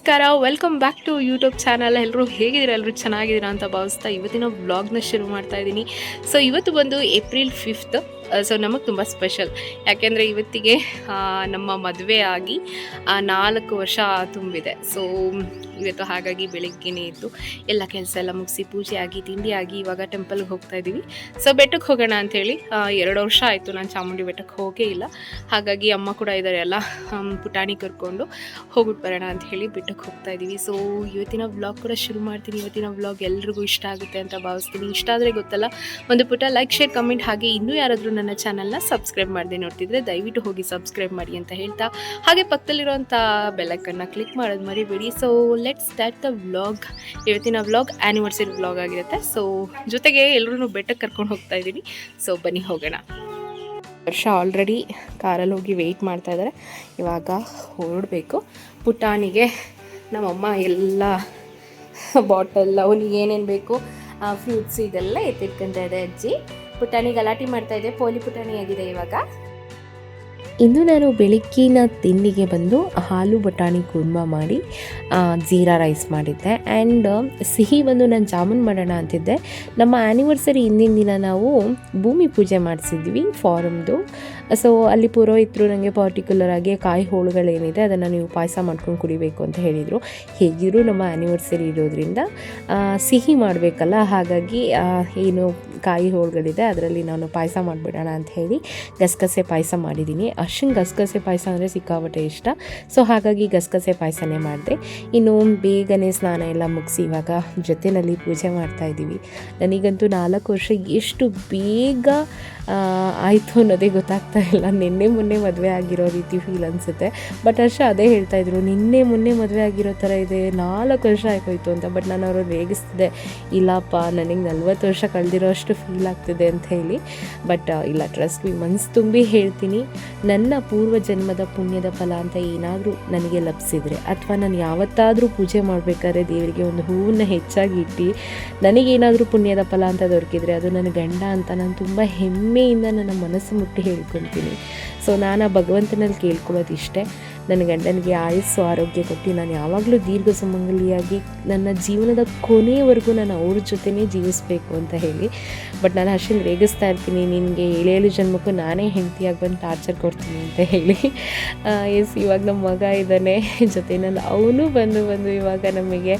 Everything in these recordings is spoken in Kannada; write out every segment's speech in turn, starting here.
ನಮಸ್ಕಾರ welcome back to YouTube channel ಎಲ್ಲರೂ ಹೇಗಿದ್ದೀರಾ? ಎಲ್ಲರೂ ಚೆನ್ನಾಗಿದ್ದೀರಾ ಅಂತ ಭಾವಿಸ್ತಾ ಇವತ್ತಿನ ವ್ಲಾಗ್ನ ಶುರು ಮಾಡ್ತಾ ಇದ್ದೀನಿ. ಸೊ ಇವತ್ತು ಬಂದು ಏಪ್ರಿಲ್ ಫಿಫ್ತ್ ಸೊ ನಮಗೆ ತುಂಬ ಸ್ಪೆಷಲ್ ಯಾಕೆಂದರೆ ಇವತ್ತಿಗೆ ನಮ್ಮ ಮದುವೆ ಆಗಿ ನಾಲ್ಕು ವರ್ಷ ತುಂಬಿದೆ. ಸೊ ಇವತ್ತು ಹಾಗಾಗಿ ಬೆಳಗ್ಗೆನೇ ಇತ್ತು ಎಲ್ಲ ಕೆಲಸ ಎಲ್ಲ ಮುಗಿಸಿ ಪೂಜೆ ಆಗಿ, ತಿಂಡಿ ಆಗಿ ಇವಾಗ ಟೆಂಪಲ್ಗೆ ಹೋಗ್ತಾ ಇದ್ದೀವಿ. ಸೊ ಬೆಟ್ಟಕ್ಕೆ ಹೋಗೋಣ ಅಂಥೇಳಿ ಎರಡು ವರ್ಷ ಆಯಿತು ನಾನು ಚಾಮುಂಡಿ ಬೆಟ್ಟಕ್ಕೆ ಹೋಗೇ ಇಲ್ಲ. ಹಾಗಾಗಿ ಅಮ್ಮ ಕೂಡ ಇದ್ದಾರೆ ಎಲ್ಲ ಪುಟಾಣಿ ಕರ್ಕೊಂಡು ಹೋಗ್ಬಿಟ್ಟು ಬರೋಣ ಅಂತ ಹೇಳಿ ಬೆಟ್ಟಕ್ಕೆ ಹೋಗ್ತಾ ಇದ್ದೀವಿ. ಸೊ ಇವತ್ತಿನ ವ್ಲಾಗ್ ಕೂಡ ಶುರು ಮಾಡ್ತೀನಿ. ಇವತ್ತಿನ ವ್ಲಾಗ್ ಎಲ್ರಿಗೂ ಇಷ್ಟ ಆಗುತ್ತೆ ಅಂತ ಭಾವಿಸ್ತೀನಿ. ಇಷ್ಟ ಆದರೆ ಗೊತ್ತಲ್ಲ, ಒಂದು ಪುಟ ಲೈಕ್ ಶೇರ್ ಕಮೆಂಟ್ ಹಾಗೆ ಇನ್ನೂ ಯಾರಾದರೂ ನನ್ನ ಚಾನಲ್ನ ಸಬ್ಸ್ಕ್ರೈಬ್ ಮಾಡಿದೆ ನೋಡ್ತಿದ್ರೆ ದಯವಿಟ್ಟು ಹೋಗಿ ಸಬ್ಸ್ಕ್ರೈಬ್ ಮಾಡಿ ಅಂತ ಹೇಳ್ತಾ, ಹಾಗೆ ಪಕ್ಕದಲ್ಲಿರುವಂಥ ಬೆಲ್ಲಕ್ಕನ್ನು ಕ್ಲಿಕ್ ಮಾಡೋದು ಮರಿಬೇಡಿ. So let start the vlog ಇವತ್ತಿನ ವ್ಲಾಗ್ ಆ್ಯನಿವರ್ಸರಿ ವ್ಲಾಗ್ ಆಗಿರುತ್ತೆ. ಸೊ ಜೊತೆಗೆ ಎಲ್ಲರೂ ಬೆಟ್ಟಕ್ಕೆ ಕರ್ಕೊಂಡು ಹೋಗ್ತಾ ಇದ್ದೀನಿ. ಸೊ ಬನ್ನಿ, ಹೋಗೋಣ. ವರ್ಷ ಆಲ್ರೆಡಿ ಕಾರಲ್ಲಿ ಹೋಗಿ ವೆಯ್ಟ್ ಮಾಡ್ತಾ ಇದ್ದಾರೆ ಇವಾಗ ಹೊರಡಬೇಕು. ಪುಟಾಣಿಗೆ ನಮ್ಮಮ್ಮ ಎಲ್ಲ ಬಾಟಲ್ ಅವನಿಗೆ ಏನೇನು ಬೇಕು ಫ್ರೂಟ್ಸ್ ಇದೆಲ್ಲ ಎತ್ತಿಟ್ಕೊಂತ ಇದೆ ಅಜ್ಜಿ. ಪುಟಾಣಿ ಗಲಾಟೆ ಮಾಡ್ತಾ ಇದೆ. ಪೋಲಿ ಪುಟಾಣಿ ಆಗಿದೆ ಇವಾಗ. ಇಂದು ನಾನು ಬೆಳಗ್ಗಿನ ತಿಂಡಿಗೆ ಬಂದು ಹಾಲು, ಬಟಾಣಿ, ಕುರ್ಮ ಮಾಡಿ ಜೀರಾ ರೈಸ್ ಮಾಡಿದ್ದೆ. ಆ್ಯಂಡ್ ಸಿಹಿ ಬಂದು ನಾನು ಜಾಮೂನ್ ಮಾಡೋಣ ಅಂತಿದ್ದೆ. ನಮ್ಮ ಆ್ಯನಿವರ್ಸರಿ ಹಿಂದಿನ ದಿನ ನಾವು ಭೂಮಿ ಪೂಜೆ ಮಾಡಿಸಿದ್ವಿ ಫಾರಮ್ದು ಸೊ ಅಲ್ಲಿ ಪುರೋಹಿತರು ನನಗೆ ಪರ್ಟಿಕ್ಯುಲರ್ ಆಗಿ ಕಾಯಿ ಹೋಳುಗಳೇನಿದೆ, ಅದನ್ನು ನೀವು ಪಾಯಸ ಮಾಡ್ಕೊಂಡು ಕುಡಿಬೇಕು ಅಂತ ಹೇಳಿದರು. ಹೇಗಿದ್ರು ನಮ್ಮ ಆ್ಯನಿವರ್ಸರಿ ಇರೋದ್ರಿಂದ ಸಿಹಿ ಮಾಡಬೇಕಲ್ಲ, ಹಾಗಾಗಿ ಏನು ಕಾಯಿ ಹೋಳುಗಳಿದೆ, ಅದರಲ್ಲಿ ನಾನು ಪಾಯಸ ಮಾಡಿಬಿಡೋಣ ಅಂತ ಹೇಳಿ ಗಸಗಸೆ ಪಾಯಸ ಮಾಡಿದ್ದೀನಿ. ಅಷ್ಟು ಗಸಗಸೆ ಪಾಯಸ ಅಂದರೆ ಸಿಕ್ಕಾಪಟ್ಟೆ ಇಷ್ಟ. ಸೊ ಹಾಗಾಗಿ ಗಸಗಸೆ ಪಾಯಸನೇ ಮಾಡಿದೆ. ಇನ್ನು ಬೇಗನೆ ಸ್ನಾನ ಎಲ್ಲ ಮುಗಿಸಿ ಇವಾಗ ಜೊತೆಯಲ್ಲಿ ಪೂಜೆ ಮಾಡ್ತಾ ಇದ್ದೀವಿ. ನನಗಂತೂ ನಾಲ್ಕು ವರ್ಷ ಎಷ್ಟು ಬೇಗ ಆಯಿತು ಅನ್ನೋದೇ ಗೊತ್ತಾಗ್ತಾ ಇಲ್ಲ ನಿನ್ನೆ ಮೊನ್ನೆ ಮದುವೆ ಆಗಿರೋ ರೀತಿ ಫೀಲ್ ಅನಿಸುತ್ತೆ. ಬಟ್ ಹರ್ಷ ಅದೇ ಹೇಳ್ತಾ ಇದ್ರು, ನಿನ್ನೆ ಮೊನ್ನೆ ಮದುವೆ ಆಗಿರೋ ಥರ ಇದೆ, ನಾಲ್ಕು ವರ್ಷ ಆಗೋಯ್ತು ಅಂತ ಬಟ್ ನಾನು ಅವರು ರೇಗಿಸ್ತಿದ್ದೆ. ಇಲ್ಲಪ್ಪ, ನನಗೆ ನಲ್ವತ್ತು ವರ್ಷ ಕಳೆದಿರೋ ಅಷ್ಟು ಫೀಲ್ ಆಗ್ತಿದೆ ಅಂತ ಹೇಳಿ. ಬಟ್ ಇಲ್ಲ ಟ್ರಸ್ಟ್ ಮೀ ಮನ್ಸು ತುಂಬಿ ಹೇಳ್ತೀನಿ, ನನ್ನ ಪೂರ್ವ ಜನ್ಮದ ಪುಣ್ಯದ ಫಲ ಅಂತ ಏನಾದರೂ ನನಗೆ ಲಭಿಸಿದರೆ ಅಥವಾ ನಾನು ಯಾವತ್ತಾದರೂ ಪೂಜೆ ಮಾಡಬೇಕಾದ್ರೆ ದೇವರಿಗೆ ಒಂದು ಹೂವನ್ನು ಹೆಚ್ಚಾಗಿ ಇಟ್ಟು, ನನಗೇನಾದರೂ ಪುಣ್ಯದ ಫಲ ಅಂತ ದೊರಕಿದರೆ ಅದು ನನ್ನ ಗಂಡ ಅಂತ ನಾನು ತುಂಬ ಹೆಮ್ಮೆಯಿಂದ ನನ್ನ ಮನಸ್ಸು ಮುಟ್ಟಿ ಹೇಳ್ಕೊತೀನಿ ಸೊ ನಾನು ಆ ಭಗವಂತನಲ್ಲಿ ಕೇಳ್ಕೊಳ್ಳೋದು ಇಷ್ಟೇ ನನ್ನ ಗಂಡನಿಗೆ ಆಯಸ್ಸು, ಆರೋಗ್ಯ ಕೊಟ್ಟು ನಾನು ಯಾವಾಗಲೂ ದೀರ್ಘ ಸುಮಂಗಲಿಯಾಗಿ ನನ್ನ ಜೀವನದ ಕೊನೆಯವರೆಗೂ ನಾನು ಅವ್ರ ಜೊತೆನೇ ಜೀವಿಸಬೇಕು ಅಂತ ಹೇಳಿ. ಬಟ್ ನಾನು ಅಷ್ಟೊಂದು ರೇಗಿಸ್ತಾ ಇರ್ತೀನಿ. ನಿನಗೆ ಏಳೇಳು ಜನ್ಮಕ್ಕೂ ನಾನೇ ಹೆಂಡತಿಯಾಗಿ ಬಂದು ಟಾರ್ಚರ್ ಕೊಡ್ತೀನಿ ಅಂತ ಹೇಳಿ. ಎಸ್ ಇವಾಗ ನಮ್ಮ ಮಗ ಇದ್ದಾನೆ. ಜೊತೆನಲ್ಲಿ ಅವನು ಬಂದು ಬಂದು ಇವಾಗ ನಮಗೆ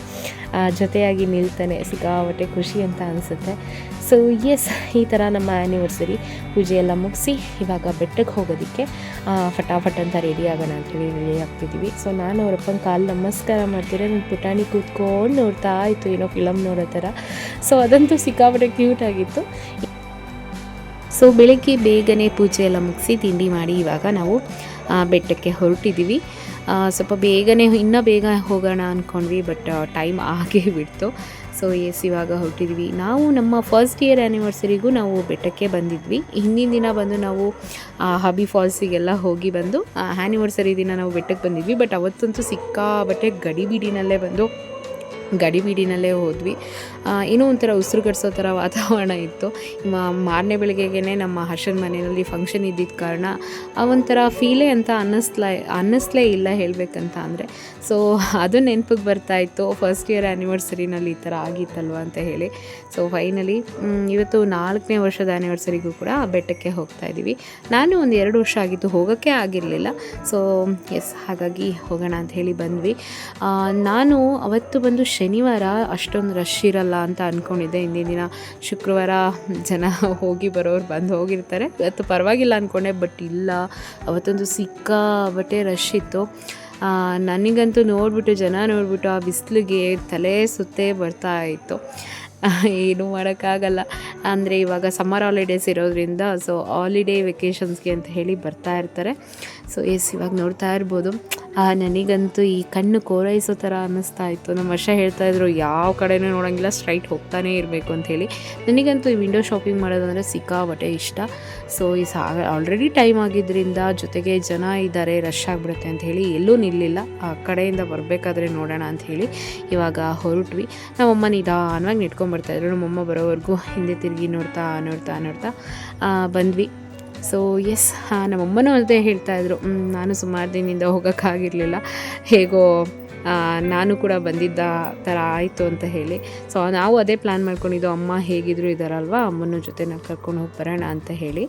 ಜೊತೆಯಾಗಿ ನಿಲ್ತಾನೆ. ಸಿಕ್ಕಾಪಟ್ಟೆ ಖುಷಿ ಅಂತ ಅನಿಸುತ್ತೆ. ಸೊ ಎಸ್ ಈ ಥರ ನಮ್ಮ ಆ್ಯನಿವರ್ಸರಿ ಪೂಜೆ ಎಲ್ಲ ಮುಗಿಸಿ ಇವಾಗ ಬೆಟ್ಟಕ್ಕೆ ಹೋಗೋದಕ್ಕೆ ಫಟಾಫಟ್ ಅಂತ ರೆಡಿ ಆಗೋಣ ಅಂತೇಳಿ ರೆಡಿ ಆಗ್ತಿದ್ದೀವಿ. ಸೊ ನಾನು ಅವರಪ್ಪನ ಕಾಲು ನಮಸ್ಕಾರ ಮಾಡ್ತೀರ ನನ್ನ ಪುಟಾಣಿ ಕೂತ್ಕೊಂಡು ನೋಡ್ತಾ ಇತ್ತು, ಏನೋ ಫಿಲಮ್ ನೋಡೋ ಥರ ಸೊ ಅದಂತೂ ಸಿಕ್ಕಾಪಟ್ಟೆ ಕ್ಯೂಟ್ ಆಗಿತ್ತು. ಸೊ ಬೆಳಗ್ಗೆ ಬೇಗನೆ ಪೂಜೆ ಎಲ್ಲ ಮುಗಿಸಿ ತಿಂಡಿ ಮಾಡಿ ಇವಾಗ ನಾವು ಬೆಟ್ಟಕ್ಕೆ ಹೊರಟಿದ್ದೀವಿ. ಸ್ವಲ್ಪ ಬೇಗನೆ ಇನ್ನೂ ಬೇಗ ಹೋಗೋಣ ಅಂದ್ಕೊಂಡ್ವಿ ಬಟ್ ಟೈಮ್ ಆಗೇ ಬಿಡ್ತು. ಸೊ ಎಸ್ ಇವಾಗ ಹೊರಟಿದ್ವಿ. ನಾವು ನಮ್ಮ ಫಸ್ಟ್ ಇಯರ್ ಆ್ಯನಿವರ್ಸರಿಗೂ ನಾವು ಬೆಟ್ಟಕ್ಕೆ ಬಂದಿದ್ವಿ. ಹಿಂದಿನ ದಿನ ಬಂದು ನಾವು ಹಬಿ ಫಾಲ್ಸಿಗೆಲ್ಲ ಹೋಗಿ ಬಂದು ಆ್ಯನಿವರ್ಸರಿ ದಿನ ನಾವು ಬೆಟ್ಟಕ್ಕೆ ಬಂದಿದ್ವಿ. ಬಟ್ ಅವತ್ತಂತೂ ಸಿಕ್ಕಾಬಟ್ಟೆ ಗಡಿಬಿಡಿನಲ್ಲೇ ಬಂದು ಗಡಿಬಿಡಿನಲ್ಲೇ ಹೋದ್ವಿ. ಏನೋ ಒಂಥರ ಉಸಿರುಗಡಿಸೋ ಥರ ವಾತಾವರಣ ಇತ್ತು. ಮಾರನೇ ಬೆಳಗ್ಗೆಗೆ ನಮ್ಮ ಹರ್ಷನ್ ಮನೆಯಲ್ಲಿ ಫಂಕ್ಷನ್ ಇದ್ದಿದ್ದ ಕಾರಣ ಆ ಒಂಥರ ಫೀಲೇ ಅಂತ ಅನ್ನಿಸ್ಲೇ ಅನ್ನಿಸ್ಲೇ ಇಲ್ಲ ಹೇಳಬೇಕಂತ ಅಂದರೆ. ಸೊ ಅದು ನೆನಪಿಗೆ ಬರ್ತಾ ಇತ್ತು. ಫಸ್ಟ್ ಇಯರ್ ಆ್ಯನಿವರ್ಸರಿನಲ್ಲಿ ಈ ಥರ ಆಗಿತ್ತಲ್ವ ಅಂತ ಹೇಳಿ. ಸೊ ಫೈನಲಿ ಇವತ್ತು ನಾಲ್ಕನೇ ವರ್ಷದ ಆ್ಯನಿವರ್ಸರಿಗೂ ಕೂಡ ಬೆಟ್ಟಕ್ಕೆ ಹೋಗ್ತಾ ಇದ್ದೀವಿ ನಾನು ಒಂದು ಎರಡು ವರ್ಷ ಆಗಿತ್ತು ಹೋಗೋಕ್ಕೆ ಆಗಿರಲಿಲ್ಲ. ಸೊ ಎಸ್ ಹಾಗಾಗಿ ಹೋಗೋಣ ಅಂತ ಹೇಳಿ ಬಂದ್ವಿ. ನಾನು ಅವತ್ತು ಬಂದು ಶನಿವಾರ ಅಷ್ಟೊಂದು ರಶ್ ಇರಲ್ಲ ಅಂತ ಅಂದ್ಕೊಂಡಿದ್ದೆ ಹಿಂದಿನ ದಿನ ಶುಕ್ರವಾರ ಜನ ಹೋಗಿ ಬರೋರು ಬಂದು ಹೋಗಿರ್ತಾರೆ. ಇವತ್ತು ಪರವಾಗಿಲ್ಲ ಅಂದ್ಕೊಂಡೆ ಬಟ್ ಇಲ್ಲ. ಅವತ್ತೊಂದು ಸಿಕ್ಕಾಬಟ್ಟೆ ರಶ್ ಇತ್ತು. ನನಗಂತೂ ನೋಡಿಬಿಟ್ಟು, ಜನ ನೋಡಿಬಿಟ್ಟು ಆ ಬಿಸಿಲಿಗೆ ತಲೆ ಸುತ್ತೇ ಬರ್ತಾ ಇತ್ತು. ಏನೂ ಮಾಡೋಕ್ಕಾಗಲ್ಲ. ಅಂದರೆ ಇವಾಗ ಸಮ್ಮರ್ ಹಾಲಿಡೇಸ್ ಇರೋದ್ರಿಂದ ಸೊ ಹಾಲಿಡೇ ವೆಕೇಷನ್ಸ್ಗೆ ಅಂತ ಹೇಳಿ ಬರ್ತಾ ಇರ್ತಾರೆ. ಸೊ ಎಸ್ ಇವಾಗ ನೋಡ್ತಾ ಇರ್ಬೋದು. ನನಗಂತೂ ಈ ಕಣ್ಣು ಕೋರೈಸೋ ಥರ ಅನ್ನಿಸ್ತಾ ಇತ್ತು. ನಮ್ಮ ವರ್ಷ ಹೇಳ್ತಾ ಇದ್ರು, ಯಾವ ಕಡೆನೂ ನೋಡೋಂಗಿಲ್ಲ, ಸ್ಟ್ರೈಟ್ ಹೋಗ್ತಾನೇ ಇರಬೇಕು ಅಂತ ನನಗಂತೂ ಈ ವಿಂಡೋ ಶಾಪಿಂಗ್ ಮಾಡೋದಂದರೆ ಸಿಕ್ಕಾಬಟ್ಟೆ ಇಷ್ಟ. ಸೊ, ಈ ಸಾ, ಆಲ್ರೆಡಿ ಟೈಮ್ ಆಗಿದ್ದರಿಂದ ಜೊತೆಗೆ ಜನ ಇದ್ದಾರೆ, ರಶ್ ಆಗಿಬಿಡುತ್ತೆ ಅಂತ ಹೇಳಿ, ಎಲ್ಲೂ ನಿಲ್ಲಿಲ್ಲ. ಆ ಕಡೆಯಿಂದ ಬರಬೇಕಾದ್ರೆ ನೋಡೋಣ ಅಂತ ಹೇಳಿ ಇವಾಗ ಹೊರಟ್ವಿ. ನಮ್ಮಮ್ಮ ನಿಧಾನವಾಗಿ ನೆಟ್ಕೊಂಡ್ಬರ್ತಾಯಿದ್ರು ನಮ್ಮಮ್ಮ ಬರೋವರೆಗೂ ಹಿಂದೆ ತಿರುಗಿ ನೋಡ್ತಾ ನೋಡ್ತಾ ನೋಡ್ತಾ ಬಂದ್ವಿ. ಸೊ ಎಸ್ ನಮ್ಮಮ್ಮನೂ ಅದೇ ಹೇಳ್ತಾಯಿದ್ರು ನಾನು ಸುಮಾರು ದಿನದಿಂದ ಹೋಗೋಕ್ಕಾಗಿರಲಿಲ್ಲ. ಹೇಗೋ ನಾನು ಕೂಡ ಬಂದಿದ್ದ ಥರ ಆಯಿತು ಅಂತ ಹೇಳಿ. ಸೊ ನಾವು ಅದೇ ಪ್ಲ್ಯಾನ್ ಮಾಡ್ಕೊಂಡಿದ್ದು, ಅಮ್ಮ ಹೇಗಿದ್ರು ಇದ್ದಾರಲ್ವ ಅಮ್ಮನ ಜೊತೆ ನಾವು ಕರ್ಕೊಂಡು ಹೋಗಿ ಬರೋಣ ಅಂತ ಹೇಳಿ.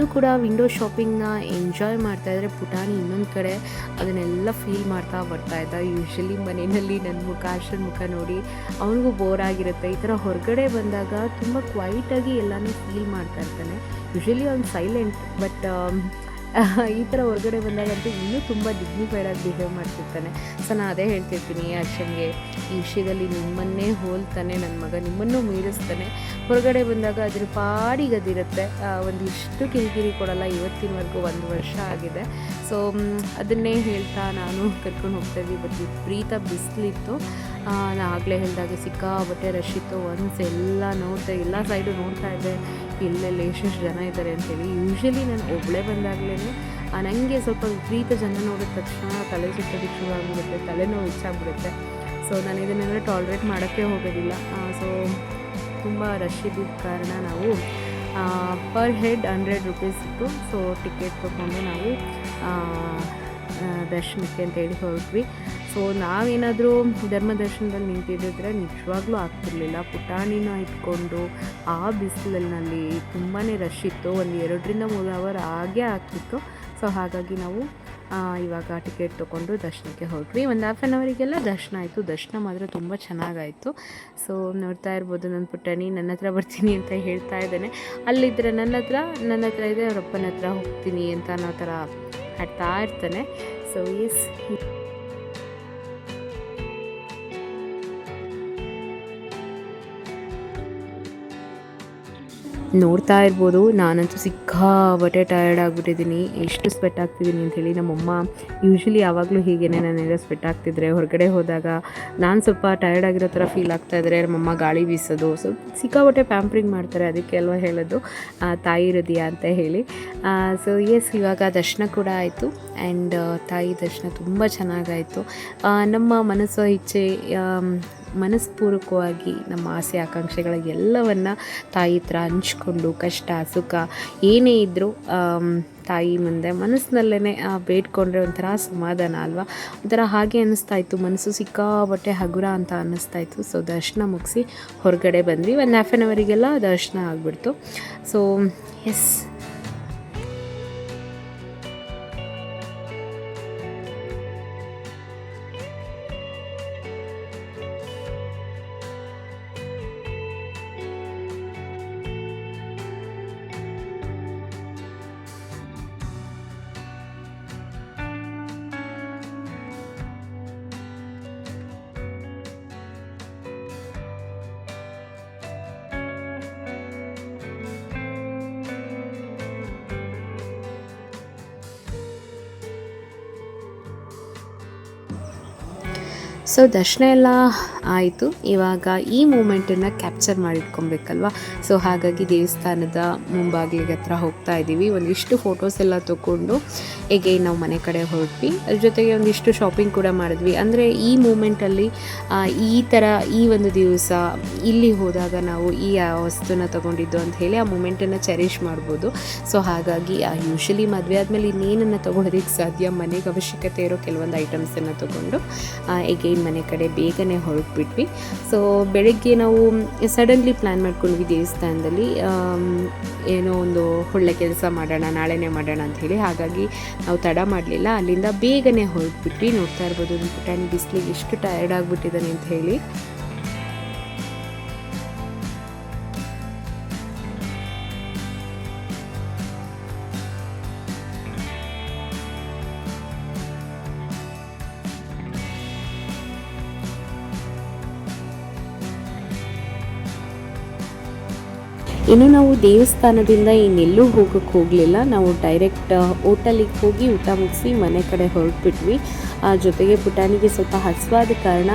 ನಾನು ಕೂಡ ವಿಂಡೋ ಶಾಪಿಂಗ್ನ ಎಂಜಾಯ್ ಮಾಡ್ತಾ ಇದ್ದರೆ ಪುಟಾಣಿ ಇನ್ನೊಂದು ಕಡೆ ಅದನ್ನೆಲ್ಲ ಫೀಲ್ ಮಾಡ್ತಾ ಬರ್ತಾ ಇದ್ದ. ಯೂಶ್ವಲಿ ಮನೆಯಲ್ಲಿ ನನ್ನ ಮುಖ ಅಷ್ಟರ ಮುಖ ನೋಡಿ ಅವನಿಗೂ ಬೋರ್ ಆಗಿರುತ್ತೆ. ಈ ಥರ ಹೊರಗಡೆ ಬಂದಾಗ ತುಂಬ ಕ್ವೈಟಾಗಿ ಎಲ್ಲನೂ ಫೀಲ್ ಮಾಡ್ತಾ ಇರ್ತಾನೆ. ಯೂಶ್ವಲಿ ಅವ್ನು ಸೈಲೆಂಟ್ ಬಟ್ ಈ ಥರ ಹೊರಗಡೆ ಬಂದಾಗಂತೂ ಇನ್ನೂ ತುಂಬ ಡಿಗ್ನಿಫೈಡ್ ಆಗಿ ಬಿಹೇವ್ ಮಾಡ್ತಿರ್ತಾನೆ. ಸೊ ನಾನು ಅದೇ ಹೇಳ್ತಿರ್ತೀನಿ ಅರ್ಷನ್ಗೆ ಈ ವಿಷಯದಲ್ಲಿ ನಿಮ್ಮನ್ನೇ ಹೋಲ್ತಾನೆ ನನ್ನ ಮಗ ನಿಮ್ಮನ್ನು ಮೀರಿಸ್ತಾನೆ. ಹೊರಗಡೆ ಬಂದಾಗ ಅದ್ರ ಪಾಡಿಗೆ ಅದಿರುತ್ತೆ ಒಂದಿಷ್ಟು ಕಿರಿಕಿರಿ ಕೊಡಲ್ಲ, ಇವತ್ತಿನವರೆಗೂ ಒಂದು ವರ್ಷ ಆಗಿದೆ. ಸೊ ಅದನ್ನೇ ಹೇಳ್ತಾ ನಾನು ಕರ್ಕೊಂಡು ಹೋಗ್ತಾ ಇದ್ವಿ. ಬಟ್ ವಿಪರೀತ ಬಿಸಿಲಿತ್ತು. ನಾನು ಆಗಲೇ ಹೇಳಿದಾಗ ಸಿಕ್ಕಾಬಟ್ಟೆ ರಶ್ ಇತ್ತು. ಒನ್ಸ್ ಎಲ್ಲ ನೋಡ್ತಾ, ಎಲ್ಲ ಸೈಡು ನೋಡ್ತಾ ಇದ್ದೆ. ಎಲ್ಲೆಲ್ಲಿ ಎಷ್ಟೆಷ್ಟು ಜನ ಇದ್ದಾರೆ ಅಂತೇಳಿ. ಯೂಶ್ವಲಿ ನಾನು ಒಬ್ಬಳೇ ಬಂದಾಗಲೇ ನನಗೆ ಸ್ವಲ್ಪ ವಿಪರೀತ ಜನ ನೋಡಿದ ತಕ್ಷಣ ತಲೆ ಸುತ್ತೋದಕ್ಕೆ ಶುರು ಆಗಿಬಿಡುತ್ತೆ, ತಲೆನೋವು ಹೆಚ್ಚಾಗ್ಬಿಡುತ್ತೆ. ಸೊ ನಾನು ಇದನ್ನೆಲ್ಲ ಟಾಲ್ರೇಟ್ ಮಾಡೋಕ್ಕೆ ಹೋಗೋದಿಲ್ಲ. ಸೊ ತುಂಬ ರಶ್ ಇದ್ದಿದ್ದ ಕಾರಣ ನಾವು ಪರ್ ಹೆಡ್ ಹಂಡ್ರೆಡ್ ರುಪೀಸ್ ಇತ್ತು. ಸೊ ಟಿಕೆಟ್ ತೊಗೊಂಡು ನಾವು ದರ್ಶನಕ್ಕೆ ಅಂತ ಹೇಳಿ ಹೊರಟ್ವಿ. ಸೊ ನಾವೇನಾದರೂ ಧರ್ಮ ದರ್ಶನದಲ್ಲಿ ನಿಂತಿದ್ದಿದ್ರೆ ನಿಜವಾಗ್ಲೂ ಆಗ್ತಿರ್ಲಿಲ್ಲ ಪುಟಾಣಿನ ಇಟ್ಕೊಂಡು ಆ ಬಿಸಿಲಲ್ಲಿ ತುಂಬಾ ರಶ್ ಇತ್ತು. ಒಂದು ಎರಡರಿಂದ ಮೂರು ಅವರ್ ಆಗೇ ಆಗ್ತಿತ್ತು. ಸೊ ಹಾಗಾಗಿ ನಾವು ಇವಾಗ ಟಿಕೆಟ್ ತೊಗೊಂಡು ದರ್ಶನಕ್ಕೆ ಹೊರಟ್ವಿ. ಒಂದು ಹಾಫ್ ಆನ್ ಅವರಿಗೆಲ್ಲ ದರ್ಶನ ಆಯಿತು. ದರ್ಶನ ಮಾತ್ರ ತುಂಬ ಚೆನ್ನಾಗಾಯಿತು. ಸೊ ನೋಡ್ತಾ ಇರ್ಬೋದು ನನ್ನ ಪುಟಾಣಿ, ನನ್ನ ಹತ್ರ ಬರ್ತೀನಿ ಅಂತ ಹೇಳ್ತಾ ಇದ್ದಾನೆ. ಅಲ್ಲಿದ್ದರೆ ನನ್ನ ಹತ್ರ ನನ್ನ ಹತ್ರ ಇದೆ ಅವರಪ್ಪನ ಹತ್ರ ಹೋಗ್ತೀನಿ ಅಂತ ಅನ್ನೋ ಥರ ಆಡ್ತಾ ಇರ್ತಾನೆ ಸೊ ಎಸ್ ನೋಡ್ತಾ ಇರ್ಬೋದು. ನಾನಂತೂ ಸಿಕ್ಕಾಬಟ್ಟೆ ಟಯರ್ಡ್ ಆಗಿಬಿಟ್ಟಿದ್ದೀನಿ. ಎಷ್ಟು ಸ್ವೆಟ್ ಆಗ್ತಿದ್ದೀನಿ ಅಂಥೇಳಿ ನಮ್ಮಮ್ಮ ಯೂಶ್ವಲಿ ಯಾವಾಗಲೂ ಹೀಗೇ ನಾನೆಲ್ಲ ಸ್ವೆಟ್ ಆಗ್ತಿದ್ರೆ ಹೊರಗಡೆ ಹೋದಾಗ ನಾನು ಸ್ವಲ್ಪ ಟಯರ್ಡ್ ಆಗಿರೋ ಥರ ಫೀಲ್ ಆಗ್ತಾ ಇದ್ದರೆ ನಮ್ಮಮ್ಮ ಗಾಳಿ ಬೀಸೋದು. ಸೊ ಸಿಕ್ಕಾಬಟ್ಟೆ ಪ್ಯಾಂಪ್ರಿಂಗ್ ಮಾಡ್ತಾರೆ ಅದಕ್ಕೆ ಅಲ್ವಾ ಹೇಳೋದು. ತಾಯಿ ಹೃದಯ ಅಂತ ಹೇಳಿ. ಸೊ ಎಸ್ ಇವಾಗ ದರ್ಶನ ಕೂಡ ಆಯಿತು. ಆ್ಯಂಡ್ ತಾಯಿ ದರ್ಶನ ತುಂಬ ಚೆನ್ನಾಗಾಯಿತು. ನಮ್ಮ ಮನಸ್ಸು ಇಚ್ಛೆ ಮನಸ್ಪೂರ್ವಕವಾಗಿ ನಮ್ಮ ಆಸೆ, ಆಕಾಂಕ್ಷೆಗಳ ಎಲ್ಲವನ್ನ ತಾಯಿ ಹತ್ರ ಹಂಚ್ಕೊಂಡು ಕಷ್ಟ, ಸುಖ ಏನೇ ಇದ್ದರೂ ತಾಯಿ ಮುಂದೆ ಮನಸ್ಸಿನಲ್ಲೇ ಬೇಡ್ಕೊಂಡ್ರೆ ಒಂಥರ ಸಮಾಧಾನ ಅಲ್ವಾ? ಒಂಥರ ಹಾಗೆ ಅನ್ನಿಸ್ತಾ ಇತ್ತು. ಮನಸ್ಸು ಸಿಕ್ಕಾಬಟ್ಟೆ ಹಗುರ ಅಂತ ಅನ್ನಿಸ್ತಾ ಇತ್ತು. ಸೊ ದರ್ಶನ ಮುಗಿಸಿ ಹೊರಗಡೆ ಬಂದ್ವಿ. ಒಂದು ಹಾಫ್ ಆನ್ ಅವರಿಗೆಲ್ಲ ದರ್ಶನ ಆಗಿಬಿಡ್ತು. ಸೊ ಎಸ್ ಸೊ ದರ್ಶನ ಎಲ್ಲ ಆಯಿತು. ಇವಾಗ ಈ ಮೂಮೆಂಟನ್ನು ಕ್ಯಾಪ್ಚರ್ ಮಾಡಿಟ್ಕೊಬೇಕಲ್ವ? ಸೊ, ಹಾಗಾಗಿ ದೇವಸ್ಥಾನದ ಮುಂಬಾಗಿಲಿಗೆ ಹತ್ರ ಹೋಗ್ತಾ ಇದ್ದೀವಿ. ಒಂದಿಷ್ಟು ಫೋಟೋಸ್ ಎಲ್ಲ ತಗೊಂಡು ಹೇಗೆ ನಾವು ಮನೆ ಕಡೆ ಹೊರಟ್ವಿ. ಅದ್ರ ಜೊತೆಗೆ ಒಂದಿಷ್ಟು ಶಾಪಿಂಗ್ ಕೂಡ ಮಾಡಿದ್ವಿ. ಅಂದರೆ ಈ ಮೂಮೆಂಟಲ್ಲಿ ಈ ಥರ ಈ ಒಂದು ದಿವಸ ಇಲ್ಲಿ ಹೋದಾಗ ನಾವು ಈ ವಸ್ತುನ ತೊಗೊಂಡಿದ್ದು ಅಂತ ಹೇಳಿ ಆ ಮೂಮೆಂಟನ್ನು ಚೆರಿಷ್ ಮಾಡ್ಬೋದು. ಸೊ, ಹಾಗಾಗಿ ಯೂಶಲಿ ಮದುವೆ ಆದಮೇಲೆ ಇನ್ನೇನನ್ನು ತೊಗೊಳೋದಕ್ಕೆ ಸಾಧ್ಯ? ಮನೆಗೆ ಅವಶ್ಯಕತೆ ಇರೋ ಕೆಲವೊಂದು ಐಟಮ್ಸನ್ನು ತೊಗೊಂಡು ಎಗೈನ್ ಮನೆ ಕಡೆ ಬೇಗನೆ ಹೊರಟ್ಬಿಟ್ವಿ ಸೊ ಬೆಳಗ್ಗೆ ನಾವು ಸಡನ್ಲಿ ಪ್ಲ್ಯಾನ್ ಮಾಡ್ಕೊಂಡ್ವಿ ದೇವಸ್ಥಾನದಲ್ಲಿ ಏನೋ ಒಂದು ಒಳ್ಳೆ ಕೆಲಸ ಮಾಡೋಣ, ನಾಳೆನೇ ಮಾಡೋಣ ಅಂತ ಹೇಳಿ. ಹಾಗಾಗಿ ನಾವು ತಡ ಮಾಡಲಿಲ್ಲ. ಅಲ್ಲಿಂದ ಬೇಗನೆ ಹೊರಟ್ಬಿಟ್ವಿ. ನೋಡ್ತಾ ಇರ್ಬೋದು ಪುಟಾಣಿ ಬಿಸಿಲಿಗೆ ಎಷ್ಟು ಟಯರ್ಡ್ ಆಗಿಬಿಟ್ಟಿದ್ದಾನೆ ಅಂತ ಹೇಳಿ. ಇನ್ನು ನಾವು ದೇವಸ್ಥಾನದಿಂದ ಇನ್ನೆಲ್ಲೂ ಹೋಗೋಕ್ಕೆ ಹೋಗಲಿಲ್ಲ. ನಾವು ಡೈರೆಕ್ಟ್ ಹೋಟೆಲಿಗೆ ಹೋಗಿ ಊಟ ಮುಗಿಸಿ ಮನೆ ಕಡೆ ಹೊರಟ್ಬಿಟ್ವಿ. ಆ, ಜೊತೆಗೆ ಪುಟಾಣಿಗೆ ಸ್ವಲ್ಪ ಹಸುವಾದ ಕಾರಣ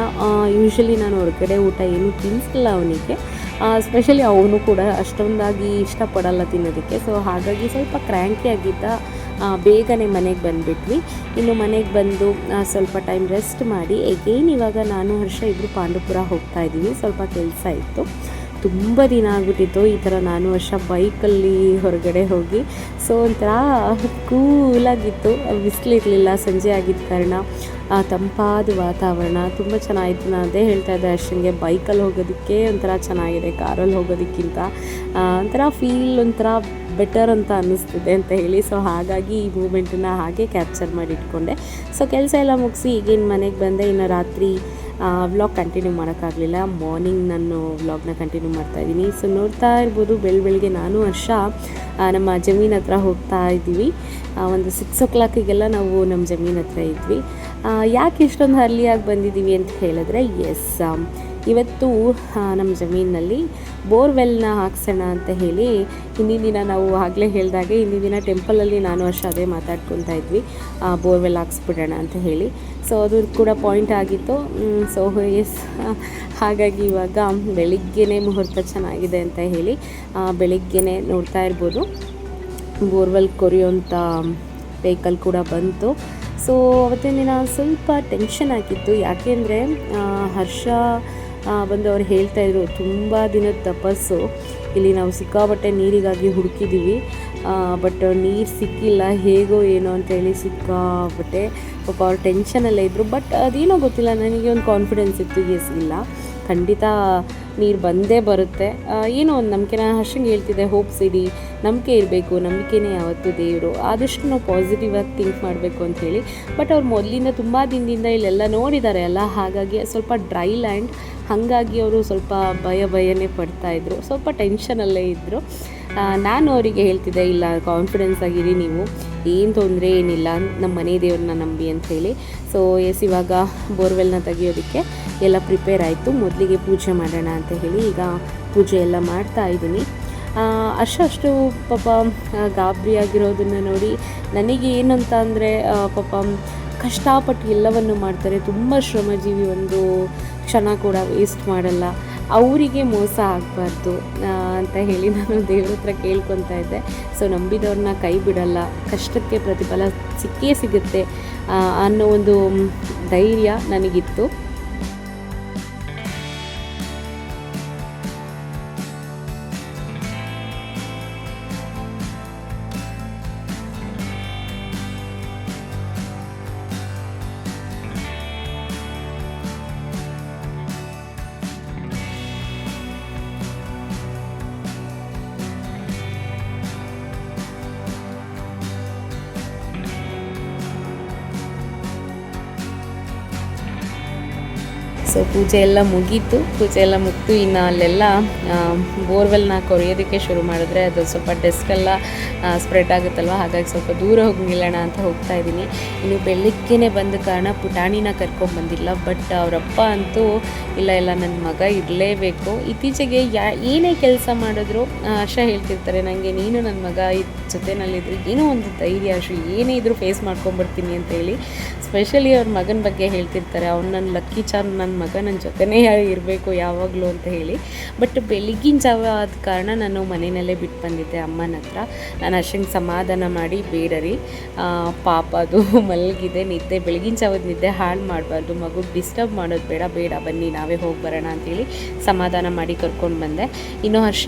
ಯೂಶ್ವಲಿ ನಾನು ಹೊರಗಡೆ ಊಟ ಏನೂ ತಿನ್ನಿಸಲಿಲ್ಲ ಅವನಿಗೆ. ಸ್ಪೆಷಲಿ ಅವನು ಕೂಡ ಅಷ್ಟೊಂದಾಗಿ ಇಷ್ಟಪಡಲ್ಲ ತಿನ್ನೋದಕ್ಕೆ. ಸೊ ಹಾಗಾಗಿ ಸ್ವಲ್ಪ ಕ್ರ್ಯಾಂಕಿ ಆಗಿದ್ದ ಬೇಗನೆ ಮನೆಗೆ ಬಂದುಬಿಟ್ವಿ. ಇನ್ನು ಮನೆಗೆ ಬಂದು ಸ್ವಲ್ಪ ಟೈಮ್ ರೆಸ್ಟ್ ಮಾಡಿ. ಎಗೇನ್ ಇವಾಗ ನಾನು ಹರ್ಷ ಇಬ್ಬರು ಪಾಂಡುಪುರ ಹೋಗ್ತಾ ಇದ್ದೀವಿ. ಸ್ವಲ್ಪ ಕೆಲಸ ಇತ್ತು. ತುಂಬ ದಿನ ಆಗ್ಬಿಟ್ಟಿತ್ತು ಈ ಥರ ನಾನು ವರ್ಷ ಬೈಕಲ್ಲಿ ಹೊರಗಡೆ ಹೋಗಿ. ಸೊ ಒಂಥರ ಕೂಲಾಗಿತ್ತು ಬಿಸಿಲಿರಲಿಲ್ಲ, ಸಂಜೆ ಆಗಿದ್ದ ಕಾರಣ. ತಂಪಾದ ವಾತಾವರಣ ತುಂಬ ಚೆನ್ನಾಗಿತ್ತು. ನಾನು ಅದೇ ಹೇಳ್ತಾ ಇದ್ದೆ ಅಷ್ಟಂಗೆ ಬೈಕಲ್ಲಿ ಹೋಗೋದಕ್ಕೆ ಒಂಥರ ಚೆನ್ನಾಗಿದೆ, ಕಾರಲ್ಲಿ ಹೋಗೋದಕ್ಕಿಂತ. ಒಂಥರ ಫೀಲ್ ಒಂಥರ ಬೆಟರ್ ಅಂತ ಅನ್ನಿಸ್ತಿದೆ ಅಂತ ಹೇಳಿ. ಸೊ ಹಾಗಾಗಿ ಈ ಮೂಮೆಂಟನ್ನು ಹಾಗೆ ಕ್ಯಾಪ್ಚರ್ ಮಾಡಿ ಇಟ್ಕೊಂಡೆ ಸೊ ಕೆಲಸ ಎಲ್ಲ ಮುಗಿಸಿ, ಈಗಿನ ಮನೆಗೆ ಬಂದೆ. ಇನ್ನು ರಾತ್ರಿ ವ್ಲಾಗ್ ಕಂಟಿನ್ಯೂ ಮಾಡೋಕ್ಕಾಗಲಿಲ್ಲ. ಮಾರ್ನಿಂಗ್ ನಾನು ವ್ಲಾಗ್ನ ಕಂಟಿನ್ಯೂ ಮಾಡ್ತಾಯಿದ್ದೀನಿ ಸೊ ನೋಡ್ತಾ ಇರ್ಬೋದು, ಬೆಳ ಬೆಳಗ್ಗೆ ನಾನು, ಹರ್ಷ ನಮ್ಮ ಜಮೀನ್ ಹತ್ರ ಹೋಗ್ತಾ ಇದ್ದೀವಿ. ಒಂದು ಸಿಕ್ಸ್ ಓ ಕ್ಲಾಕಿಗೆಲ್ಲ ನಾವು ನಮ್ಮ ಜಮೀನ್ ಹತ್ರ ಇದ್ವಿ. ಯಾಕೆ ಇಷ್ಟೊಂದು ಅರ್ಲಿಯಾಗಿ ಬಂದಿದ್ದೀವಿ ಅಂತ ಹೇಳಿದ್ರೆ ಎಸ್ ಇವತ್ತು ನಮ್ಮ ಜಮೀನಲ್ಲಿ ಬೋರ್ವೆಲ್ನ ಹಾಕ್ಸೋಣ ಅಂತ ಹೇಳಿ, ಹಿಂದಿನ ದಿನ ನಾವು ಆಗಲೇ ಹೇಳಿದಾಗೆ, ಹಿಂದಿನ ದಿನ ಟೆಂಪಲಲ್ಲಿ ನಾನು ಅಷ್ಟು ಅದೇ ಮಾತಾಡ್ಕೊತಾ ಇದ್ವಿ. ಬೋರ್ವೆಲ್ ಹಾಕ್ಸ್ಬಿಡೋಣ ಅಂತ ಹೇಳಿ. ಸೊ ಅದು ಕೂಡ ಪಾಯಿಂಟ್ ಆಗಿತ್ತು. ಸೊ ಎಸ್ ಹಾಗಾಗಿ ಇವಾಗ ಬೆಳಿಗ್ಗೆನೇ ಮುಹೂರ್ತ ಚೆನ್ನಾಗಿದೆ ಅಂತ ಹೇಳಿ ಬೆಳಿಗ್ಗೆನೇ ನೋಡ್ತಾ ಇರ್ಬೋದು. ಬೋರ್ವೆಲ್ ಕೊರಿಯೋಂಥ ವೆಹಿಕಲ್ ಕೂಡ ಬಂತು. ಸೊ ಅವತ್ತಿನ ದಿನ ಸ್ವಲ್ಪ ಟೆನ್ಷನ್ ಆಗಿತ್ತು. ಯಾಕೆಂದರೆ ಹರ್ಷ ಬಂದು ಅವ್ರು ಹೇಳ್ತಾಯಿದ್ರು ತುಂಬ ದಿನದ ತಪಸ್ಸು. ಇಲ್ಲಿ ನಾವು ಸಿಕ್ಕಾಪಟ್ಟೆ ನೀರಿಗಾಗಿ ಹುಡುಕಿದ್ದೀವಿ ಬಟ್ ನೀರು ಸಿಕ್ಕಿಲ್ಲ, ಹೇಗೋ ಏನೋ ಅಂತೇಳಿ ಸಿಕ್ಕಾಬಿಟ್ಟೆ ಪಾಪ ಅವ್ರು ಟೆನ್ಷನಲ್ಲೇ ಇದ್ದರು ಬಟ್ ಅದೇನೋ ಗೊತ್ತಿಲ್ಲ, ನನಗೆ ಒಂದು ಕಾನ್ಫಿಡೆನ್ಸ್ ಇತ್ತು ಎಸ್ ಇಲ್ಲ. ಖಂಡಿತ ನೀರು ಬಂದೇ ಬರುತ್ತೆ. ಏನೋ ಒಂದು ನಂಬಿಕೆ, ನಾನು ಹರ್ಷಂಗೆ ಹೇಳ್ತಿದ್ದೆ ಹೋಪ್ಸ್ ಇಡಿ, ನಂಬಿಕೆ ಇರಬೇಕು, ನಂಬಿಕೆನೇ ಯಾವತ್ತೂ ದೇವರು. ಆದಷ್ಟು ನಾವು ಪಾಸಿಟಿವ್ ಆಗಿ ಥಿಂಕ್ ಮಾಡಬೇಕು ಅಂತ ಹೇಳಿ. ಬಟ್ ಅವ್ರು ಮೊದಲಿಂದ ತುಂಬ ದಿನದಿಂದ ಇಲ್ಲೆಲ್ಲ ನೋಡಿದ್ದಾರೆ ಅಲ್ಲ, ಹಾಗಾಗಿ ಸ್ವಲ್ಪ ಡ್ರೈ ಲ್ಯಾಂಡ್ ಹಾಗಾಗಿ ಅವರು ಸ್ವಲ್ಪ ಭಯ ಭಯನೇ ಪಡ್ತಾಯಿದ್ರು ಸ್ವಲ್ಪ ಟೆನ್ಷನಲ್ಲೇ ಇದ್ದರು ನಾನು ಅವರಿಗೆ ಹೇಳ್ತಿದ್ದೆ, ಇಲ್ಲ ಕಾನ್ಫಿಡೆನ್ಸ್ ಆಗಿರಿ ನೀವು. ಏನು ತೊಂದರೆ ಏನಿಲ್ಲ ನಮ್ಮ ಮನೆ ದೇವ್ರನ್ನ ನಂಬಿ ಅಂತ ಹೇಳಿ. ಸೊ ಎಸ್ ಇವಾಗ ಬೋರ್ವೆಲ್ನ ತೆಗಿಯೋದಕ್ಕೆ ಎಲ್ಲ ಪ್ರಿಪೇರ್ ಆಯಿತು. ಮೊದಲಿಗೆ ಪೂಜೆ ಮಾಡೋಣ ಅಂತ ಹೇಳಿ ಈಗ ಪೂಜೆ ಎಲ್ಲ ಮಾಡ್ತಾ ಇದ್ದೀನಿ. ಅಷ್ಟು ಪಾಪ ಗಾಬರಿ ಆಗಿರೋದನ್ನು ನೋಡಿ ನನಗೆ ಏನಂತ ಅಂದರೆ ಪಾಪ ಕಷ್ಟಪಟ್ಟು ಎಲ್ಲವನ್ನು ಮಾಡ್ತಾರೆ. ತುಂಬ ಶ್ರಮಜೀವಿ ಒಂದು ಕ್ಷಣ ಕೂಡ ವೇಸ್ಟ್ ಮಾಡಲ್ಲ. ಅವರಿಗೆ ಮೋಸ ಆಗಬಾರ್ದು ಅಂತ ಹೇಳಿ ನಾನು ದೇವ್ರ ಹತ್ರ ಕೇಳ್ಕೊತಾ ಇದ್ದೆ. ಸೊ ನಂಬಿದವ್ರನ್ನ ಕೈ ಬಿಡಲ್ಲ. ಕಷ್ಟಕ್ಕೆ ಪ್ರತಿಫಲ ಸಿಕ್ಕೇ ಸಿಗುತ್ತೆ ಅನ್ನೋ ಒಂದು, ಧೈರ್ಯ ನನಗಿತ್ತು. ಪೂಜೆ ಎಲ್ಲ ಮುಗೀತು. ಪೂಜೆ ಎಲ್ಲ ಮುಗಿತು ಇನ್ನು ಅಲ್ಲೆಲ್ಲ ಬೋರ್ವೆಲ್ನ ಕೊರೆಯೋದಕ್ಕೆ ಶುರು ಮಾಡಿದ್ರೆ ಅದು ಸ್ವಲ್ಪ ಡೆಸ್ಕೆಲ್ಲ ಸ್ಪ್ರೆಡ್ ಆಗುತ್ತಲ್ವ? ಹಾಗಾಗಿ ಸ್ವಲ್ಪ ದೂರ ಹೋಗಿ ಅಂತ ಹೋಗ್ತಾ ಇದ್ದೀನಿ. ಇನ್ನು ಬೆಳಿಗ್ಗೆನೇ ಬಂದ ಕಾರಣ ಪುಟಾಣಿನ ಕರ್ಕೊಂಡ್ಬಂದಿಲ್ಲ ಬಟ್ ಅವರಪ್ಪ ಅಂತೂ, ಇಲ್ಲ ಇಲ್ಲ ನನ್ನ ಮಗ ಇರಲೇಬೇಕು. ಇತ್ತೀಚೆಗೆ ಯಾ, ಏನೇ ಕೆಲಸ ಮಾಡಿದ್ರು ಹರ್ಷ ಹೇಳ್ತಿರ್ತಾರೆ ನನಗೆ ನೀನು ನನ್ನ ಮಗ ಜೊತೆನಲ್ಲಿದ್ದರೆ ಏನೋ ಒಂದು ಧೈರ್ಯ, ಹರ್ಷ, ಏನೇ ಇದ್ರೂ ಫೇಸ್ ಮಾಡ್ಕೊಂಬರ್ತೀನಿ ಅಂತ ಹೇಳಿ. ಸ್ಪೆಷಲಿ ಅವ್ರ ಮಗನ ಬಗ್ಗೆ ಹೇಳ್ತಿರ್ತಾರೆ. ಅವ್ನು ನನ್ನ ಲಕ್ಕಿ ಚಾನ್ ನನ್ನ ಮಗ ನನ್ನ ಜೊತೆನೇ ಇರಬೇಕು ಯಾವಾಗಲೂ ಅಂತ ಹೇಳಿ. ಬಟ್ ಬೆಳಗಿನ ಜಾವ ಆದ ಕಾರಣ ನಾನು ಮನೆಯಲ್ಲೇ ಬಿಟ್ಟು ಬಂದಿದ್ದೆ ಅಮ್ಮನ ಹತ್ರ. ನಾನು ಅಷ್ಟಂಗೆ ಸಮಾಧಾನ ಮಾಡಿ ಬೇಡರಿ ಪಾಪ ಅದು ಮಲಗಿದೆ, ನಿದ್ದೆ, ಬೆಳಗಿನ ಜಾವದ ನಿದ್ದೆ ಹಾಳು ಮಾಡಬಾರ್ದು. ಮಗು ಡಿಸ್ಟರ್ಬ್ ಮಾಡೋದು ಬೇಡ ಬೇಡ, ಬನ್ನಿ, ನಾವೇ ಹೋಗಿ ಬರೋಣ ಅಂತೇಳಿ ಸಮಾಧಾನ ಮಾಡಿ ಕರ್ಕೊಂಡು ಬಂದೆ. ಇನ್ನು ಹರ್ಷ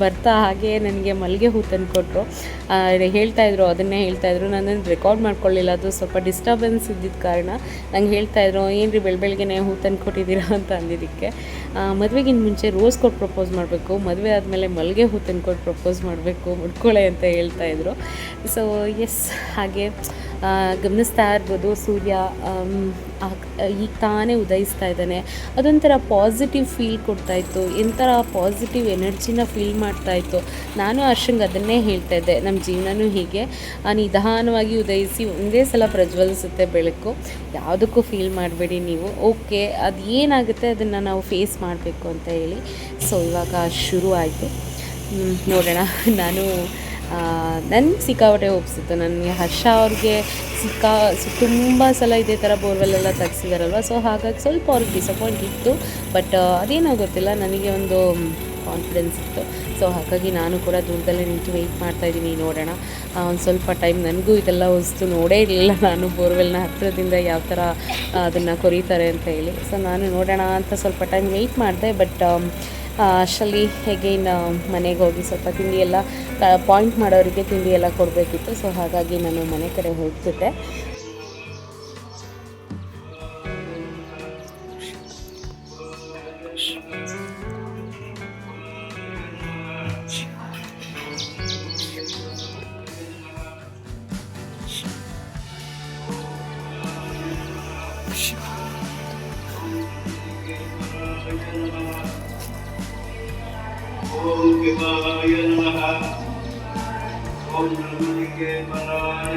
ಬರ್ತಾ ಹಾಗೆ ನನಗೆ ಮಲ್ಲಿಗೆ ಹೂ ತಂದು ಕೊಟ್ಟರು ಹೇಳ್ತಾ ಇದ್ರು, ಅದನ್ನೇ ಹೇಳ್ತಾ ಇದ್ರು. ನಾನು ರೆಕಾರ್ಡ್ ಮಾಡ್ಕೊಳ್ಳಿಲ್ಲ, ಅದು ಸ್ವಲ್ಪ ಡಿಸ್ಟರ್ಬೆನ್ಸ್ ಇದ್ದಿದ್ದ ಕಾರಣ. ನಂಗೆ ಹೇಳ್ತಾ ಇದ್ರು ಏನು ರೀ ಬೆಳ ಬೆಳಗ್ಗೆನೆ ಹೂ ತಂದು ಕೊಟ್ಟಿದ್ದೀರಾ ಅಂತ ಅಂದಿದ್ದಕ್ಕೆ. ಮದುವೆಗಿಂತ ಮುಂಚೆ ರೋಸ್ ಕೊಟ್ಟು ಪ್ರಪೋಸ್ ಮಾಡಬೇಕು, ಮದುವೆ ಆದಮೇಲೆ ಮಲ್ಲಿಗೆ ಹೂ ತಂದು ಕೊಟ್ಟು ಪ್ರಪೋಸ್ ಮಾಡಬೇಕು ಮುಡ್ಕೊಳ್ಳೆ ಅಂತ ಹೇಳ್ತಾ ಇದ್ರು. ಸೊ ಎಸ್ ಹಾಗೆ ಗಮನಿಸ್ತಾ ಇರ್ಬೋದು ಸೂರ್ಯ ಈಗ ತಾನೇ ಉದಯಿಸ್ತಾ ಇದ್ದಾನೆ. ಅದೊಂಥರ ಪಾಸಿಟಿವ್ ಫೀಲ್ ಕೊಡ್ತಾಯಿತ್ತು ಎಂಥರ ಪಾಸಿಟಿವ್ ಎನರ್ಜಿನ ಫೀಲ್ ಮಾಡ್ತಾಯಿತ್ತು ನಾನು ಅರ್ಷಂಗೆ ಅದನ್ನೇ ಹೇಳ್ತಾ ಇದ್ದೆ. ನಮ್ಮ ಜೀವನನೂ ಹೀಗೆ. ನಿಧಾನವಾಗಿ ಉದಯಿಸಿ ಒಂದೇ ಸಲ ಪ್ರಜ್ವಲಿಸುತ್ತೆ ಬೆಳಕು. ಯಾವುದಕ್ಕೂ ಫೀಲ್ ಮಾಡಬೇಡಿ ನೀವು. ಓಕೆ ಅದು ಏನಾಗುತ್ತೆ ಅದನ್ನು ನಾವು ಫೇಸ್ ಮಾಡಬೇಕು ಅಂತ ಹೇಳಿ. ಸೊ ಇವಾಗ ಶುರು ಆಯಿತು ನೋಡೋಣ. ನಾನು ನನಗೆ ಸಿಕ್ಕಾಪಟ್ಟೆ ಒಪ್ಸಿತ್ತು ನನಗೆ ಹರ್ಷ ಅವ್ರಿಗೆ ಸಿಕ್ಕಾ, ತುಂಬ ಸಲ ಇದೇ ಥರ ಬೋರ್ವೆಲ್ಲೆಲ್ಲ ತೆಗ್ಸಿದಾರಲ್ವ? ಸೊ ಹಾಗಾಗಿ ಸ್ವಲ್ಪ ಅವ್ರಿಗೆ ಡಿಸಪಾಯಿಂಟ್ ಇತ್ತು. ಬಟ್ ಅದೇನೋ ಗೊತ್ತಿಲ್ಲ. ನನಗೆ ಒಂದು ಕಾನ್ಫಿಡೆನ್ಸ್ ಇತ್ತು. ಸೊ ಹಾಗಾಗಿ ನಾನು ಕೂಡ ದೂರದಲ್ಲೇ ನಿಂತು ವೆಯ್ಟ್ ಮಾಡ್ತಾಯಿದ್ದೀನಿ ನೋಡೋಣ. ಒಂದು ಸ್ವಲ್ಪ ಟೈಮ್ ನನಗೂ ಇದೆಲ್ಲ ವಸ್ತು ನೋಡೇ ಇರಲಿಲ್ಲ. ನಾನು ಬೋರ್ವೆಲ್ನ ಹತ್ತಿರದಿಂದ ಯಾವ ಥರ ಅದನ್ನು ಕೊರೀತಾರೆ ಅಂತ ಹೇಳಿ. ಸೊ ನಾನು ನೋಡೋಣ ಅಂತ ಸ್ವಲ್ಪ ಟೈಮ್ ವೆಯ್ಟ್ ಮಾಡಿದೆ. ಬಟ್ ಅಷ್ಟರಲ್ಲಿ ಹೇಗೇನು ಮನೆಗೆ ಹೋಗಿ ಸ್ವಲ್ಪ ತಿಂಡಿ ಎಲ್ಲ ಪಾಯಿಂಟ್ ಮಾಡೋರಿಗೆ ತಿಂಡಿ ಎಲ್ಲ ಕೊಡಬೇಕಿತ್ತು. ಸೊ ಹಾಗಾಗಿ ನಾನು ಮನೆ ಕಡೆ ಹೋಗ್ತಿದ್ದೆ.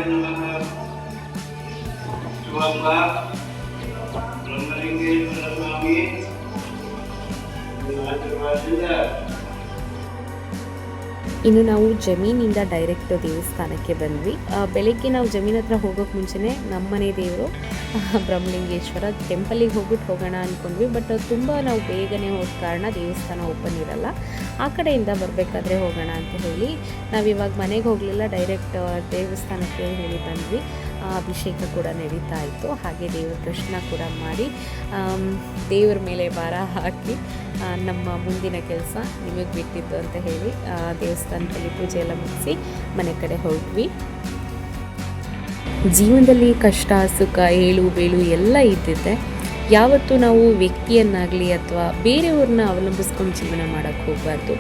kayong lahat. Tuwapa, walang maling kayo sa namin. Mga tuwa sila. ಇನ್ನು ನಾವು ಜಮೀನಿಂದ ಡೈರೆಕ್ಟ್ ದೇವಸ್ಥಾನಕ್ಕೆ ಬಂದ್ವಿ. ಬೆಳಗ್ಗೆ ನಾವು ಜಮೀನ್ ಹತ್ರ ಹೋಗೋಕ್ಕೆ ಮುಂಚೆನೇ ನಮ್ಮನೆ ದೇವರು ಬ್ರಹ್ಮಲಿಂಗೇಶ್ವರ ಟೆಂಪಲಿಗೆ ಹೋಗ್ಬಿಟ್ಟು ಹೋಗೋಣ ಅಂದ್ಕೊಂಡ್ವಿ ಬಟ್ ತುಂಬ ನಾವು ಬೇಗನೆ ಹೋದ ಕಾರಣ ದೇವಸ್ಥಾನ ಓಪನ್ ಇರಲ್ಲ. ಆ ಕಡೆಯಿಂದ ಬರಬೇಕಾದ್ರೆ ಹೋಗೋಣ ಅಂತ ಹೇಳಿ ನಾವಿವಾಗ ಮನೆಗೆ ಹೋಗಲಿಲ್ಲ ಡೈರೆಕ್ಟ್ ದೇವಸ್ಥಾನಕ್ಕೆ ಹೇಳಿ ಬಂದ್ವಿ. ಅಭಿಷೇಕ ಕೂಡ ನಡೀತಾ ಇತ್ತು. ಹಾಗೆ ದೇವರ ದರ್ಶನ ಕೂಡ ಮಾಡಿ ದೇವರ ಮೇಲೆ ಭಾರ ಹಾಕಿ ನಮ್ಮ ಮುಂದಿನ ಕೆಲಸ ನಿಮಗೆ ಬಿಟ್ಟಿದ್ದು ಅಂತ ಹೇಳಿ ದೇವಸ್ಥಾನದಲ್ಲಿ ಪೂಜೆ ಎಲ್ಲ ಮುಗಿಸಿ ಮನೆ ಕಡೆ ಹೋದ್ವಿ. ಜೀವನದಲ್ಲಿ ಕಷ್ಟ, ಸುಖ, ಏಳು ಬೇಳು ಎಲ್ಲ ಇದ್ದಿದ್ದೆ ಯಾವತ್ತೂ ನಾವು ವ್ಯಕ್ತಿಯನ್ನಾಗಲಿ ಅಥವಾ ಬೇರೆಯವ್ರನ್ನ ಅವಲಂಬಿಸ್ಕೊಂಡು ಜೀವನ ಮಾಡೋಕ್ಕೆ ಹೋಗಬಾರ್ದು.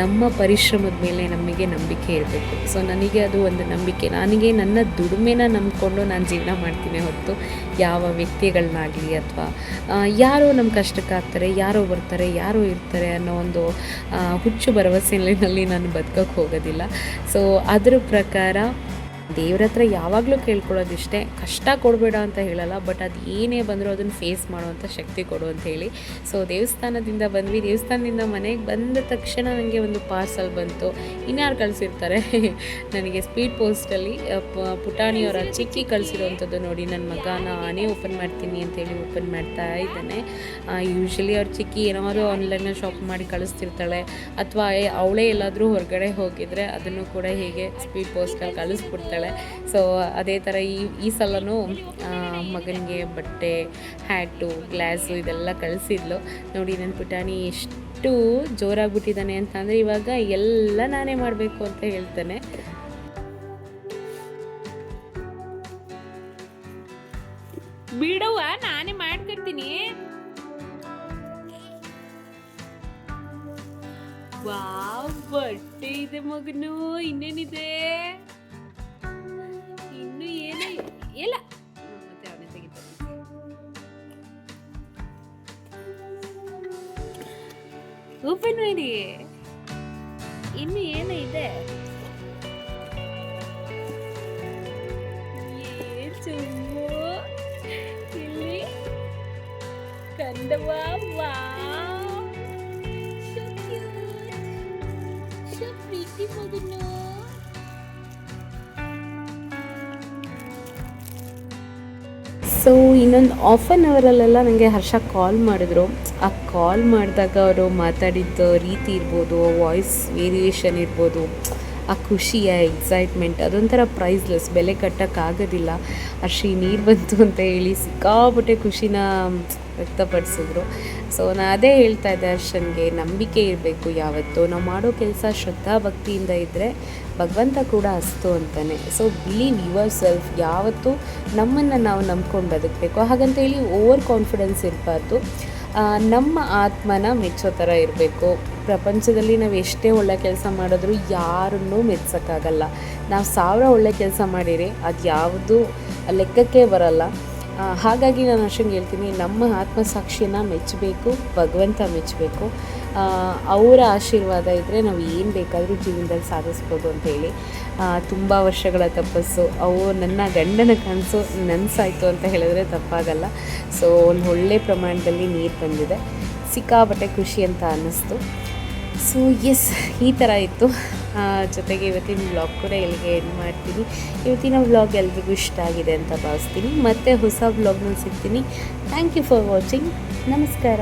ನಮ್ಮ ಪರಿಶ್ರಮದ ಮೇಲೆ ನಮಗೆ ನಂಬಿಕೆ ಇರಬೇಕು. ಸೊ ನನಗೆ ಅದು ಒಂದು ನಂಬಿಕೆ. ನನಗೆ ನನ್ನ ದುಡಿಮೆನ ನಂಬಿಕೊಂಡು ನಾನು ಜೀವನ ಮಾಡ್ತೀನಿ ಹೊರತು ಯಾವ ವ್ಯಕ್ತಿಗಳನ್ನಾಗಲಿ ಅಥವಾ ಯಾರೋ ನಮ್ಮ ಕಷ್ಟಕ್ಕಾಗ್ತಾರೆ ಯಾರೋ ಬರ್ತಾರೆ, ಯಾರೋ ಇರ್ತಾರೆ ಅನ್ನೋ ಒಂದು ಹುಚ್ಚು ಭರವಸೆಯಲ್ಲಿ ನಾನು ಬದುಕೋಕ್ಕೆ ಹೋಗೋದಿಲ್ಲ. ಸೊ ಅದರ ಪ್ರಕಾರ ದೇವ್ರ ಹತ್ರ ಯಾವಾಗಲೂ ಕೇಳ್ಕೊಳ್ಳೋದಿಷ್ಟೇ, ಕಷ್ಟ ಕೊಡಬೇಡ ಅಂತ ಹೇಳಲ್ಲ, ಬಟ್ ಅದು ಏನೇ ಬಂದರೂ ಅದನ್ನು ಫೇಸ್ ಮಾಡುವಂಥ ಶಕ್ತಿ ಕೊಡು ಅಂತ ಹೇಳಿ. ಸೊ ದೇವಸ್ಥಾನದಿಂದ ಬಂದ್ವಿ. ದೇವಸ್ಥಾನದಿಂದ ಮನೆಗೆ ಬಂದ ತಕ್ಷಣ ನನಗೆ ಒಂದು ಪಾರ್ಸಲ್ ಬಂತು. ಇನ್ಯಾರು ಕಳಿಸಿರ್ತಾರೆ? ನನಗೆ ಸ್ಪೀಡ್ ಪೋಸ್ಟಲ್ಲಿ ಪುಟಾಣಿಯವರ ಚಿಕ್ಕಿ ಕಳಿಸಿರೋವಂಥದ್ದು ನೋಡಿ. ನನ್ನ ಮಗ, ನಾನೇ ಓಪನ್ ಮಾಡ್ತೀನಿ ಅಂತೇಳಿ ಓಪನ್ ಮಾಡ್ತಾ ಇದ್ದಾನೆ. ಯೂಶ್ವಲಿ ಅವ್ರ ಚಿಕ್ಕಿ ಏನಾದರೂ ಆನ್ಲೈನಲ್ಲಿ ಶಾಪ್ ಮಾಡಿ ಕಳಿಸ್ತಿರ್ತಾಳೆ. ಅಥವಾ ಅವಳೇ ಎಲ್ಲಾದರೂ ಹೊರಗಡೆ ಹೋಗಿದ್ರೆ ಅದನ್ನು ಕೂಡ ಹೀಗೆ ಸ್ಪೀಡ್ ಪೋಸ್ಟಲ್ಲಿ ಕಳಿಸ್ಬಿಡ್ತಾಳೆ. ಸೊ ಅದೇ ಥರ ಈ ಈ ಸಲನೂ ಮಗನಿಗೆ ಬಟ್ಟೆ ಹ್ಯಾಟು ಗ್ಲಾಸು ಇದೆಲ್ಲ ಕಳಿಸಿದ್ಲು. ನೋಡಿ ನನ್ನ ಪುಟಾಣಿ ಎಷ್ಟು ಜೋರಾಗ್ಬಿಟ್ಟಿದ್ದಾನೆ ಅಂತ ಅಂದರೆ ಇವಾಗ ಎಲ್ಲ ನಾನೇ ಮಾಡಬೇಕು ಅಂತ ಹೇಳ್ತಾನೆ. ಬಿಡವ್ವ, ನಾನೇ ಮಾಡ್ಕೊಡ್ತೀನಿ. ವಾವ್, ಬಟ್ಟೆ ಇದೆ ಮಗನು, ಇನ್ನೇನಿದೆ? ಓಪನ್ ಮಾಡಿ ಇನ್ನು ಏನು ಇದೆ ಏ ಚುಮ್ಮು ಇಲ್ಲಿ ಕಂದವ wow so cute. So pretty ಮಗನು ಸೊ ಇನ್ನೊಂದು ಆಫ್ ಆನ್ ಅವರಲ್ಲೆಲ್ಲ ನನಗೆ ಹರ್ಷ ಕಾಲ್ ಮಾಡಿದ್ರು. ಆ ಕಾಲ್ ಮಾಡಿದಾಗ ಅವರು ಮಾತಾಡಿದ್ದ ರೀತಿ ಇರ್ಬೋದು ವಾಯ್ಸ್ ವೇರಿಯೇಷನ್ ಇರ್ಬೋದು, ಆ ಖುಷಿಯ ಎಕ್ಸೈಟ್ಮೆಂಟ್ ಅದೊಂಥರ ಪ್ರೈಸ್ಲೆಸ್ ಬೆಲೆ ಕಟ್ಟೋಕ್ಕಾಗೋದಿಲ್ಲ ಅರ್ಷಿ ನೀರು ಬಂತು ಅಂತ ಹೇಳಿ ಸಿಕ್ಕಾಪಟ್ಟೆ ಖುಷಿನ ವ್ಯಕ್ತಪಡಿಸಿದ್ರು. ಸೊ ನಾನು ಅದೇ ಹೇಳ್ತಾ ಇದ್ದೆ ಅರ್ಶನ್ಗೆ ನಂಬಿಕೆ ಇರಬೇಕು ಯಾವತ್ತೂ. ನಾವು ಮಾಡೋ ಕೆಲಸ ಶ್ರದ್ಧಾ ಭಕ್ತಿಯಿಂದ ಇದ್ದರೆ ಭಗವಂತ ಕೂಡ ಅಸ್ತು ಅಂತಾನೆ. ಸೊ ಬಿಲೀವ್ ಯುವರ್ ಸೆಲ್ಫ್ ಯಾವತ್ತೂ ನಮ್ಮನ್ನು ನಾವು ನಂಬ್ಕೊಂಡು ಬದುಕಬೇಕು. ಹಾಗಂತ ಹೇಳಿ ಓವರ್ ಕಾನ್ಫಿಡೆನ್ಸ್ ಇರಬಾರ್ದು. ನಮ್ಮ ಆತ್ಮನ ಮೆಚ್ಚೋ ಥರ ಇರಬೇಕು. ಪ್ರಪಂಚದಲ್ಲಿ ನಾವು ಎಷ್ಟೇ ಒಳ್ಳೆ ಕೆಲಸ ಮಾಡಿದ್ರೂ ಯಾರನ್ನೂ ಮೆಚ್ಚೋಕ್ಕಾಗಲ್ಲ ನಾವು ಸಾವಿರ ಒಳ್ಳೆ ಕೆಲಸ ಮಾಡಿರಿ ಅದು ಯಾವುದು ಲೆಕ್ಕಕ್ಕೆ ಬರಲ್ಲ. ಹಾಗಾಗಿ ನಾನು ಅಷ್ಟಂಗೆ ಹೇಳ್ತೀನಿ, ನಮ್ಮ ಆತ್ಮಸಾಕ್ಷಿನ ಮೆಚ್ಚಬೇಕು, ಭಗವಂತ ಮೆಚ್ಚಬೇಕು. ಅವರ ಆಶೀರ್ವಾದ ಇದ್ದರೆ ನಾವು ಏನು ಬೇಕಾದರೂ ಜೀವನದಲ್ಲಿ ಸಾಧಿಸ್ಬೋದು ಅಂತ ಹೇಳಿ. ತುಂಬ ವರ್ಷಗಳ ತಪಸ್ಸು, ಅವು ನನ್ನ ಗಂಡನ ಕನಸು ನನಸಾಯಿತು ಅಂತ ಹೇಳಿದ್ರೆ ತಪ್ಪಾಗಲ್ಲ. ಸೊ ಒಂದು ಒಳ್ಳೆ ಪ್ರಮಾಣದಲ್ಲಿ ನೀರು ಬಂದಿದೆ. ಸಿಕ್ಕಾಪಟ್ಟೆ ಖುಷಿ ಅಂತ ಅನ್ನಿಸ್ತು. ಸೊ ಎಸ್ ಈ ಥರ ಇತ್ತು. ಜೊತೆಗೆ ಇವತ್ತಿನ ವ್ಲಾಗ್ ಕೂಡ ಇಲ್ಲಿಗೆ ಎಂಡ್ ಮಾಡ್ತೀನಿ. ಇವತ್ತಿನ ವ್ಲಾಗ್ ಎಲ್ರಿಗೂ ಇಷ್ಟ ಆಗಿದೆ ಅಂತ ಭಾವಿಸ್ತೀನಿ. ಮತ್ತೆ ಹೊಸ ವ್ಲಾಗ್ನಲ್ಲಿ ಸಿಗ್ತೀನಿ. ಥ್ಯಾಂಕ್ ಯು ಫಾರ್ ವಾಚಿಂಗ್ ನಮಸ್ಕಾರ.